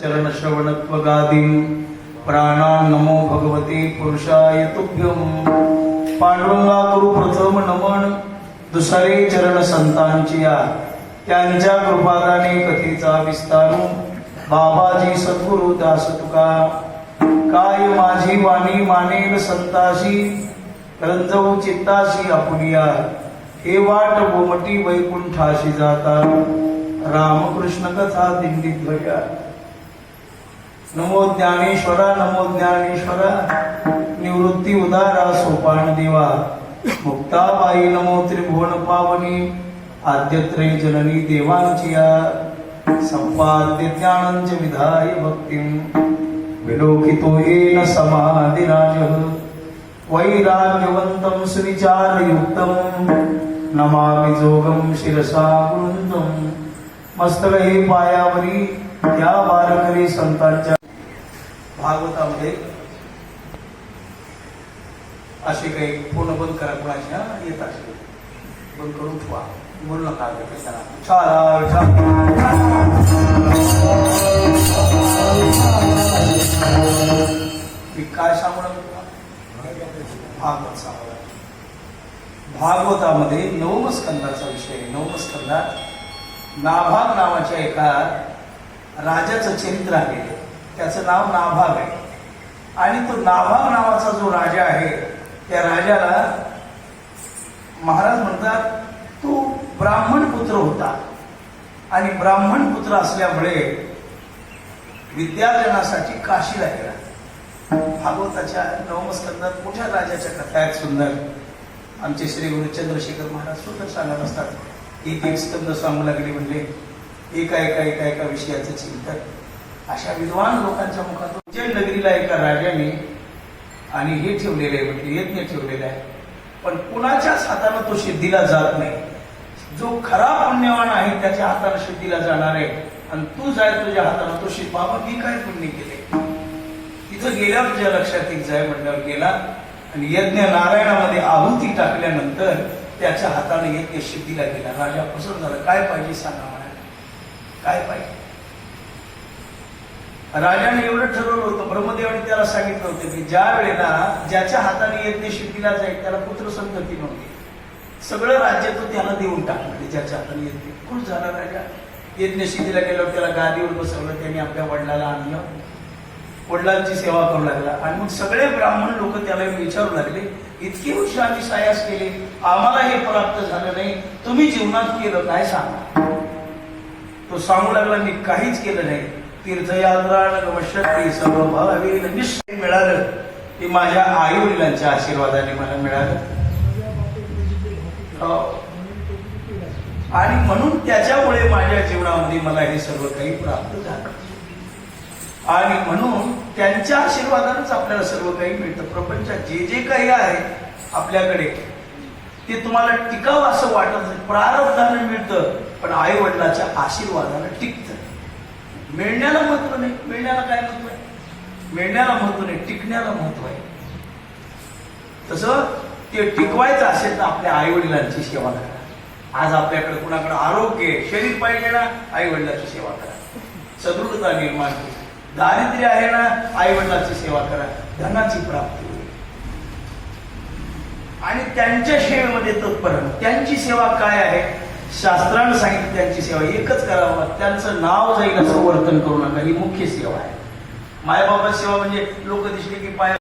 चरणश्रवणत्वगादीं प्राणान् नमो भगवते पुरुषाय तुभ्यं। पांडुरंगा गुरु प्रथम नमन। दुसरे चरण संतांची या त्यांच्या कृपादाने कथेचा विस्तारू बाबाजी सद्गुरु दास तुका काय माझी वाणी मानेल संताशी रंजवू चित्ताशी आपुलिया हे वाट गोमटी वैकुंठाशी जाता। रामकृष्ण कथा दिंडीत भया। नमो ज्ञानेश्वरा नमो ज्ञानेश्वरा निवृत्ती उदारा सोपान देवा मुक्ताबाई नमो त्रिभुवन पावनी आद्यत्रय जननी देवांची या संपाद्य ज्ञानंच विधाय भक्तिं विलोकितो येन समाधिराज वैराग्यवन्तं सुविचारयुक्तं नमामि जोगं शिरसा वृन्दं मस्तक हे पायावरी त्या वारकरी संतांच्या भागवतामध्ये असे काही पूर्ण बंद करा कोणाच्या? येत असे बंद करून ठेवा. म्हणून नका मी काय सांगू भागवत सांगू भागवतामध्ये नवमस्कंदाचा विषय आहे. नवमस्कंदात नाभाग नावाच्या एका राजाचं चरित्र आहे. त्याचं नाव नाभाग आहे. आणि तो नाभाग नावाचा जो राजा आहे त्या राजाला महाराज म्हणतात तो ब्राह्मण पुत्र होता. आणि ब्राह्मण पुत्र असल्यामुळे विद्यार्जनासाठी काशीला गेला. भागवताच्या नवमस्कंदात मोठ्या राजाच्या कथा आहेत सुंदर. आमचे श्री गुरु चंद्रशेखर महाराज सुंदर सांगत असतात. एक एक स्कंद सांगू लागले म्हणले एका एका एका एका विषयाचं चिंतन. अशा विद्वान लोकांच्या मुखातून जे नगरीला एका राजाने आणि हे ठेवलेलं आहे म्हणजे यज्ञ ठेवलेले आहे. पण कुणाच्याच हातानं तो सिद्धीला जात नाही. जो खरा पुण्यवान आहे त्याच्या हातानं सिद्धीला जाणार आहे. आणि तू जाय तुझ्या हातानं तो शिद बाबा मी काय पुण्य केले तिथं गेल्यावर तुझ्या लक्षात एक जाय म्हटल्यावर गेला आणि यज्ञ नारायणामध्ये आहुती टाकल्यानंतर त्याच्या हाताने यज्ञ सिद्धीला गेला. राजा पसंत झाला. काय पाहिजे सांगा म्हणाले काय पाहिजे? राजाने एवढं ठरवलं होतं ब्रह्मदेवाने त्याला सांगितलं होतं की ज्या वेळेला ज्याच्या हाताने यज्ञ दिला जाईल त्याला पुत्र संतती नव्हती. सगळं राज्य तो त्याला देऊन टाकलं ज्याच्या हाताने यज्ञ. खुश झाला राजा? यज्ञ सिद्धीला गेल्यावर त्याला गादीवर बसवलं त्यांनी आपल्या वडिलाला आणलं. वडिलांची सेवा करू लागला. आणि मग सगळे ब्राह्मण लोक त्याला विचारू लागले इतकी वर्ष आम्ही सायास केले आम्हाला हे प्राप्त झालं नाही. तुम्ही जीवनात केलं काय सांगा? तो सांगू लागला मी काहीच केलं नाही. तीर्थयात्रा नगमशक्ती सर्व निश्चय मिळालं ते माझ्या आई वडिलांच्या आशीर्वादाने मला मिळालं. हो. आणि म्हणून त्याच्यामुळे माझ्या जीवनामध्ये मला हे सर्व काही प्राप्त झालं. आणि म्हणून त्यांच्या आशीर्वादानेच आपल्याला सर्व काही मिळतं. प्रपंचात जे जे काही आहे आपल्याकडे ते तुम्हाला टिकावं असं वाटत नाही. मिळतं पण आई वडिलाच्या आशीर्वादानं टिकतं. मिळण्याला महत्त्व नाही. मिळण्याला काय महत्त्व आहे? मिळण्याला महत्त्व नाही टिकण्याला महत्त्व आहे. तसं ते टिकवायचं असेल तर आपल्या आई वडिलांची सेवा करा. आज आपल्याकडे कुणाकडे आरोग्य शरीर पाहिजे ना आई वडिलांची सेवा करा. सदृढता निर्माण केली दारिद्र्य आहे ना आई वडिलांची सेवा करा. धनाची प्राप्ती होईल. आणि त्यांच्या सेवेमध्ये तत्पर त्यांची सेवा काय आहे? शास्त्रानं सांगितलं त्यांची सेवा एकच करावं त्यांचं नाव जाईल असं वर्तन करू नका ही मुख्य सेवा आहे. मायबाबाची सेवा म्हणजे लोक दिसले की पाय